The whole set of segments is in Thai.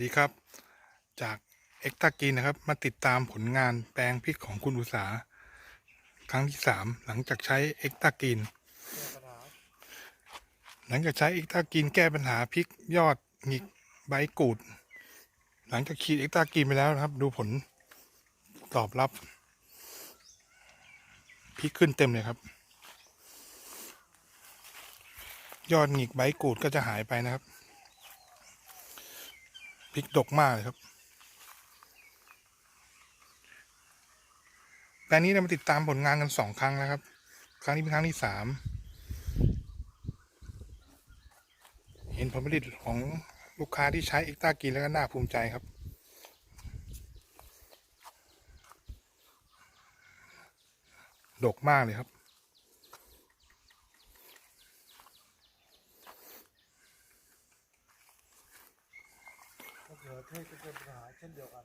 ดีครับ จากเอ็กตากินนะครับ มาติดตามผลงานแปลงพริกของคุณอุตสาครั้งที่สามหลังจากใช้เอ็กตากินหลังจากใช้เอ็กตากินแก้ปัญหาพริกยอดหงิกใบกูด หลังจากฉีดเอ็กตากินไปแล้วนะครับ ดูผลตอบรับพริกขึ้นเต็มเลยครับ ยอดหงิกใบกูดก็จะหายไปนะครับ พริกดกมากเลยครับ แปลงนี้เรามาติดตามผลงานกันสองครั้งแล้วครับ ครั้งนี้เป็นครั้งที่สาม เห็นผลผลิตของลูกค้าที่ใช้เอ็กตากินแล้วก็น่าภูมิใจครับ ดกมากเลยครับ มะเขือเทศก็เป็นปัญหาเช่นเดียวกัน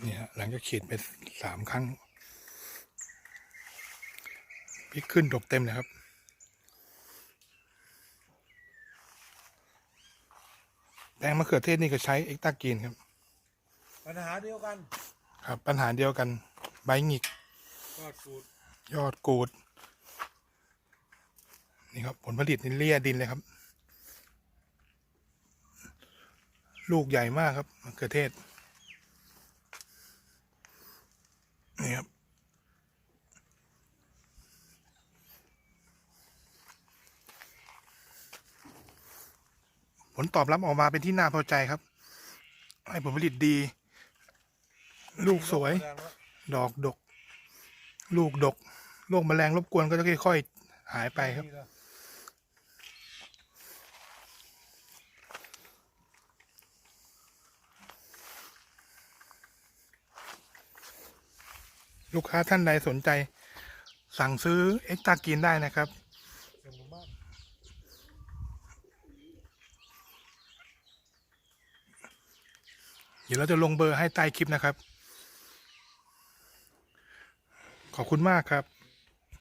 เนี่ยหลังจากฉีดไปสามครั้งพริกขึ้นดกเต็มเลยครับ แปลงมะเขือเทศนี่ก็ใช้เอ็กตากีนครับ ปัญหาเดียวกัน ครับ ปัญหาเดียวกัน ใบหงิกก็สูตรยอดกูด นี่ครับ ผลผลิตนี่เลี่ยดินเลยครับ ลูกใหญ่มากครับมะเขือเทศ นี่ครับ ผลตอบรับออกมาเป็นที่น่าพอใจครับ ให้ผลผลิตดี ลูกสวย ดอกดก ลูกดก โรคแมลงรบกวนก็จะค่อย ๆ หายไปครับ ลูกค้าท่านใดสนใจ สั่งซื้อเอ็กตากินได้นะครับเสียงผมมากเดี๋ยวเราจะลงเบอร์ให้ใต้คลิปนะครับ ขอบคุณมากครับ